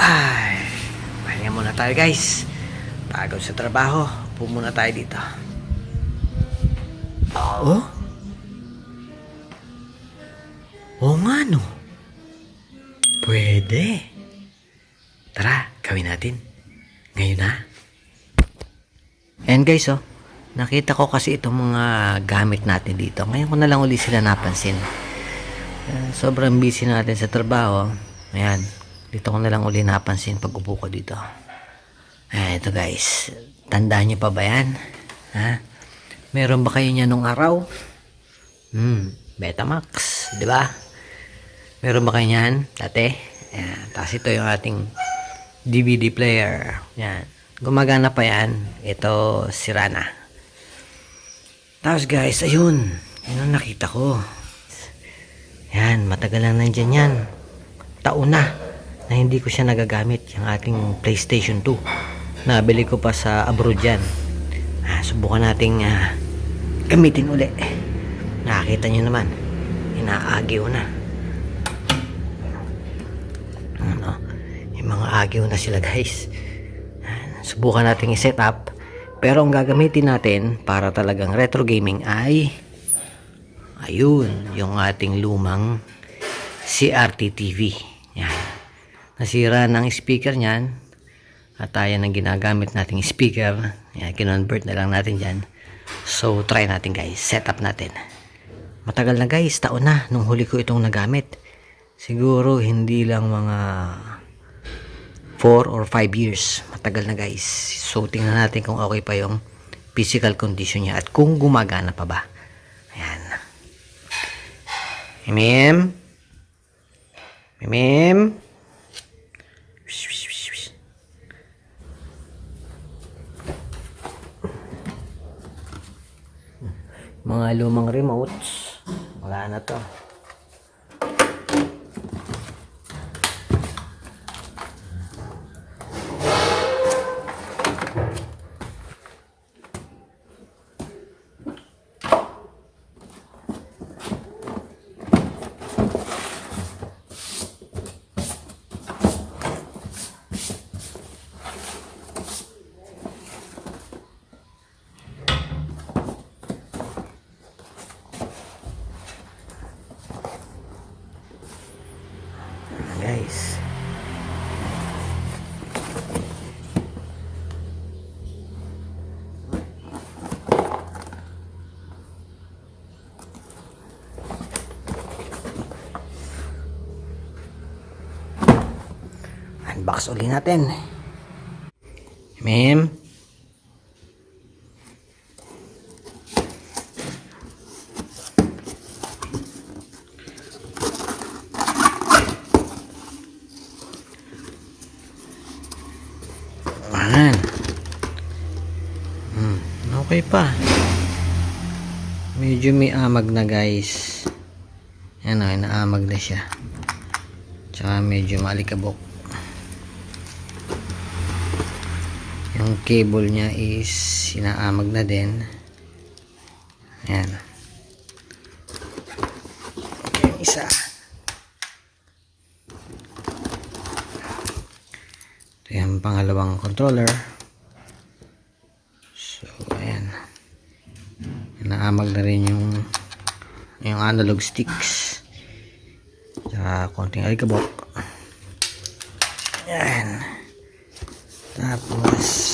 Ay, pahinga muna tayo guys. Pagod sa trabaho, upo muna tayo dito. Oh? Oo nga no. Pwede. Tara, gawin natin. Ngayon na. And guys, oh, nakita ko kasi itong mga gamit natin dito. Ngayon ko na lang uli sila napansin. Eh, sobrang busy natin sa trabaho. Ayan, dito ko na lang uli napansin pag upo ko dito. Eh, ito guys, tandaan niyo pa ba yan? Ha? Meron ba kayo niya nung araw? Hmm, Betamax, di ba? Meron ba kayo niyan dati? Ayan, tapos ito yung ating DVD player. Yan. Gumagana pa yan. Ito, sira na. Tapos guys, ayun. Yun ang nakita ko. Yan, matagal lang nandyan yan. Taon na na hindi ko siya nagagamit. Yung ating PlayStation 2. Nabili ko pa sa abroad yan. Ah, subukan nating ah, gamitin uli. Nakakita nyo naman. Inaagyo na. Ano? Yung mga agyo na sila guys. Subukan natin i-set up. Pero ang gagamitin natin para talagang retro gaming ay ayun, yung ating lumang CRT TV. Yan. Nasira ng speaker niyan. At ayan ang ginagamit nating speaker. Yan, kinonvert na lang natin dyan. So, try natin guys. Set up natin. Matagal na guys, taon na nung huli ko itong nagamit. Siguro hindi lang mga 4 or 5 years. Matagal na guys. So tingnan natin kung okay pa yung physical condition niya at kung gumagana pa ba. Ayan. Mimim. Mimim. Mga lumang remotes. Wala na to. guys. Unbox uli natin. Ma'am. Ayan. Hmm, okay pa. Medyo may amag na guys. Yan o, naamag na siya. Tsaka medyo malikabok. Yung cable niya is inaamag na din. Ayan. Yung isa. Ito yung pangalawang controller. So, ayan. Naamag na rin yung yung analog sticks. Tsaka konting alikabok. Ayan. Tapos,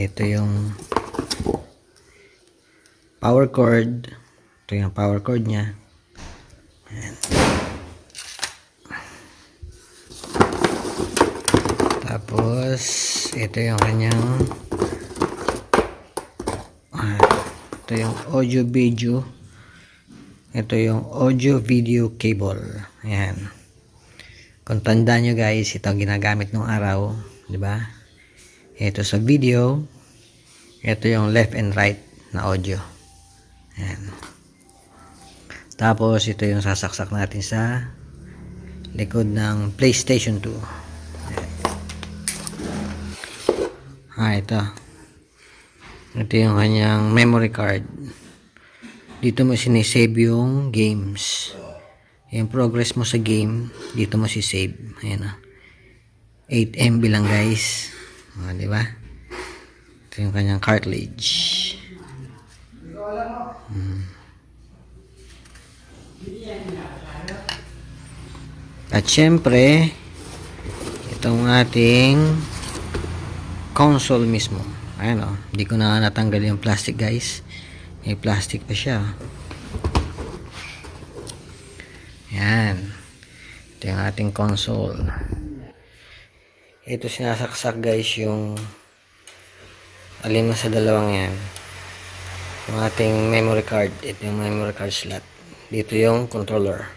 ito yung power cord. Ito yung power cord niya. Ayan. Tapos, ito yung kanyang ah, ito yung audio video ito yung audio video cable ayan kung tandaan nyo guys ito ang ginagamit ng araw di ba ito sa video ito yung left and right na audio ayan tapos ito yung sasaksak natin sa likod ng playstation 2 ayan. ah ito ito yung kanyang memory card. Dito mo sinisave yung games. yung progress mo sa game, dito mo si save. Ayan o. 8 MB lang guys. O, di ba? Ito yung kanyang cartilage. Hmm. At syempre, itong ating console mismo. Ayan o. Hindi ko na natanggal yung plastic guys. May plastic pa siya. Yan. Ito yung ating console. Ito sinasaksak guys yung alin mo sa dalawang yan. Yung ating memory card. Ito yung memory card slot. Dito yung controller.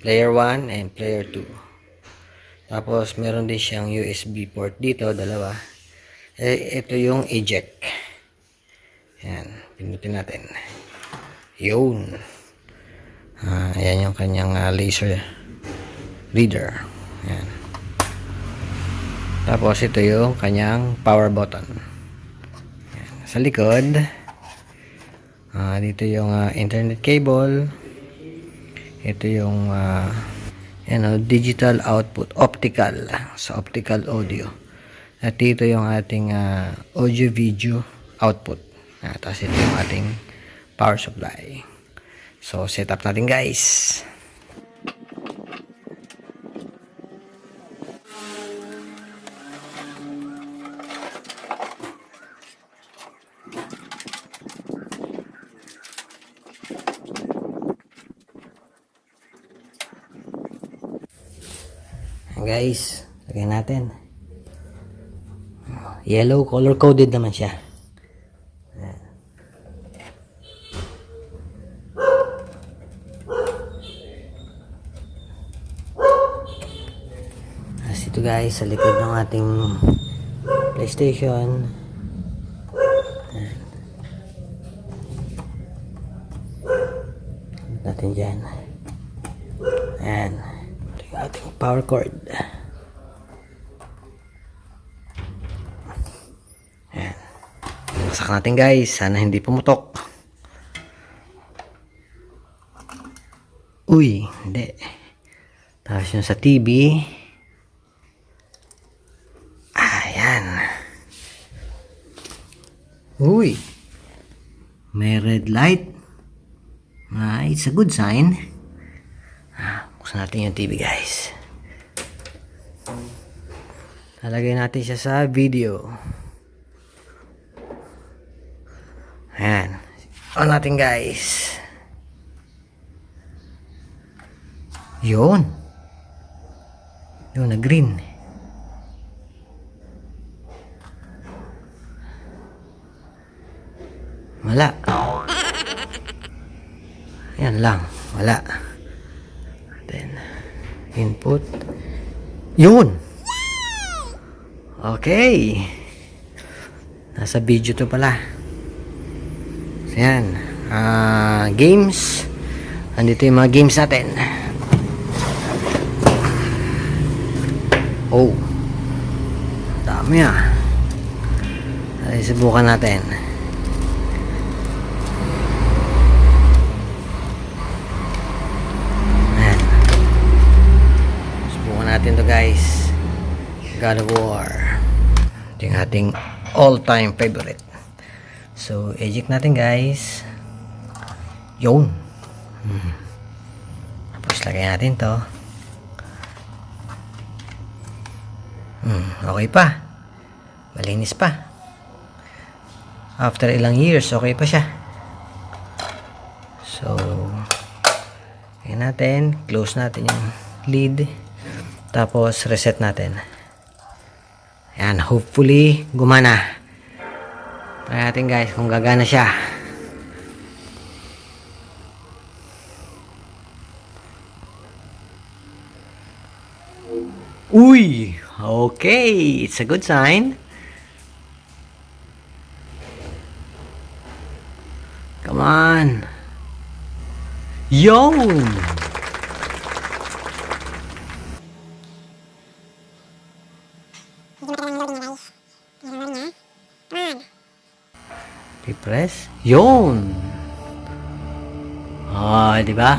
Player 1 and player 2. Tapos meron din siyang USB port dito, dalawa. Eh, ito yung eject. Yan. Pinutin natin. Yun. Ah, ayan yung kanyang ah, laser reader. Ayan. Tapos ito yung kanyang power button. Sa likod, ah, dito yung ah, internet cable. Ito yung ah, yan, oh, digital output, optical, sa optical audio. At dito yung ating ah, audio video output. Ah, tapos ito yung ating power supply. So, set up natin guys. Guys, lagyan natin. Yellow, color coded naman siya. As ito guys, sa likod ng ating PlayStation. Ayan. Natin dyan. Ayan. Yung ating power cord. Ayan. Natin guys. Sana hindi pumutok. Uy, hindi. Tapos yung sa TV. Ayan. Uy. May red light. Ah, it's a good sign. Buksan natin yung TV guys. Lalagay natin siya sa video. Ayan. On natin guys. Yun. Yun, na green. Wala. Yan lang. Wala. Then, input. Yun! Okay. Nasa video to pala. So, yan. Ah, games. Andito yung mga games natin. Oh. Dami ah. Ay, subukan natin. Ayan. Subukan natin to guys. God of War. Ito yung ating all-time favorite. So, eject natin guys. Yun. Hmm. Tapos lagay natin to. Hmm, okay pa. Malinis pa. After ilang years, okay pa siya. So, ayan natin. Close natin yung lid. Tapos, reset natin. Ayan, hopefully, gumana. Try natin guys kung gagana siya. Uy! Okay, it's a good sign. Come on. Yun! I-press. Yun! Ah, di ba?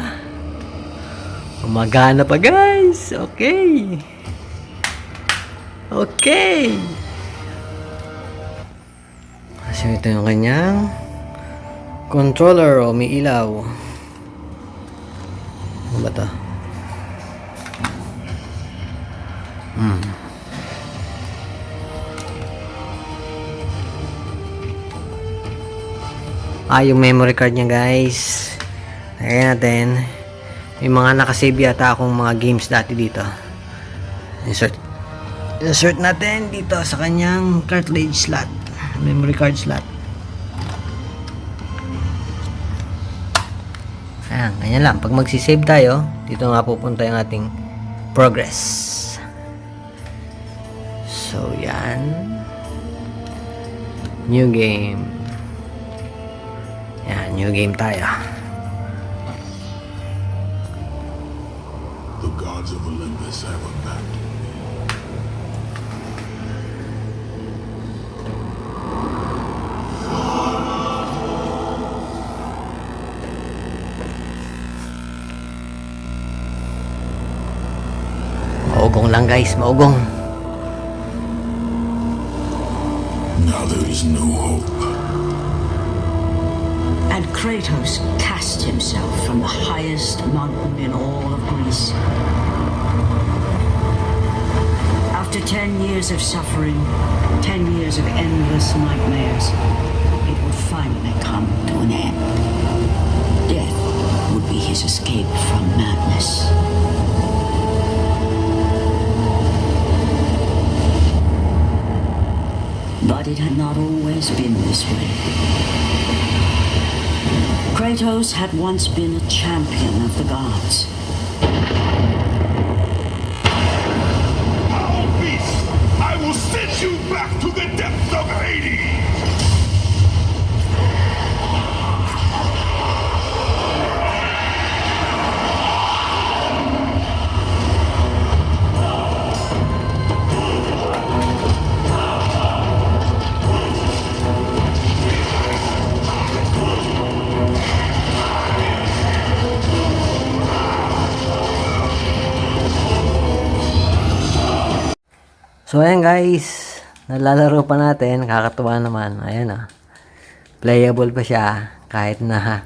Umagana pa guys. Okay. Okay. Kasi ito yung kanyang controller o may ilaw. Ano ba to? Hmm. Ah, yung memory card niya guys. Lagyan natin. May mga nakasave yata akong mga games dati dito. Insert. Insert natin dito sa kanyang cartridge slot. Memory card slot. Ayan, ganyan lang. Pag magsisave tayo, dito nga pupunta yung ating progress. So, yan. New game. Yan, new game tayo. The gods of Olympus have a battle. Maugong lang guys, maugong. Now there is no hope. And Kratos cast himself from the highest mountain in all of Greece. After ten years of suffering, ten years of endless nightmares, it would finally come to an end. Death would be his escape from madness. But it had not always been this way. Kratos had once been a champion of the gods. So ayan guys, nalalaro pa natin, kakatuwa naman. Ayan ah. Playable pa siya kahit na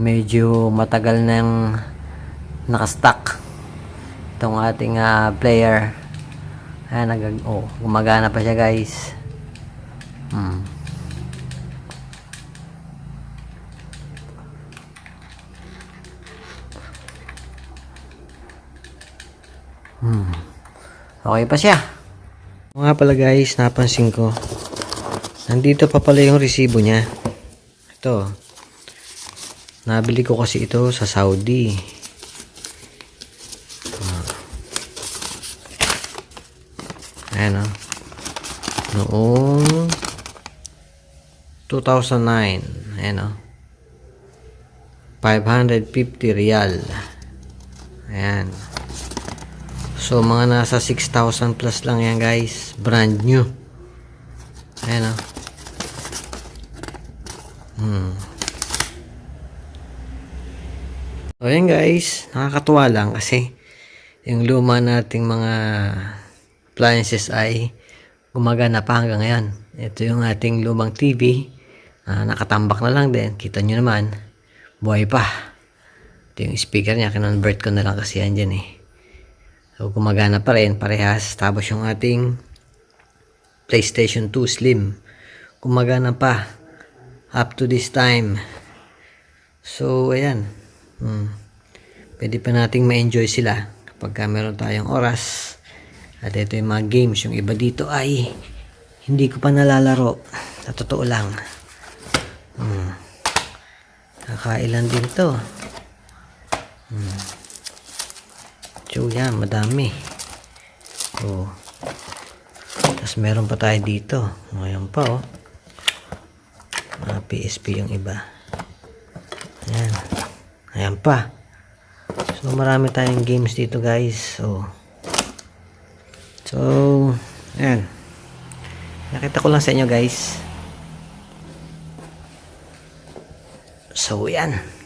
medyo matagal nang nakastuck itong ating ah, player. Ayan, nag oh, gumagana pa siya guys. Hmm. Okay pa siya. Mga pala guys, napansin ko. Nandito pa pala yung resibo niya. Ito. Nabili ko kasi ito sa Saudi. Ah. Ayan o. Noong 2009. Ayan o. 550 real. Ayan. So, mga nasa 6,000 plus lang yan, guys. Brand new. Ayan, oh. Hmm. So, ayan, guys. Nakakatuwa lang kasi yung luma nating mga appliances ay gumagana pa hanggang ngayon. Ito yung ating lumang TV. Ah, nakatambak na lang din. Kita nyo naman. Buhay pa. Ito yung speaker niya. Kinonvert ko na lang kasi yan dyan eh. So, gumagana pa rin, parehas. Tapos yung ating PlayStation 2 Slim, gumagana pa up to this time. So, ayan. Hmm. Pwede pa nating ma-enjoy sila kapag ka meron tayong oras. At ito yung mga games. Yung iba dito ay hindi ko pa nalalaro. Sa totoo lang. Hmm. Kakailan din to. So, yan, madami. Oh. Tapos meron pa tayo dito. Ngayon pa, oh. Mga PSP yung iba. Ayan. Ayan pa. So, marami tayong games dito, guys. So, so, ayan. Nakita ko lang sa inyo, guys. So, yan.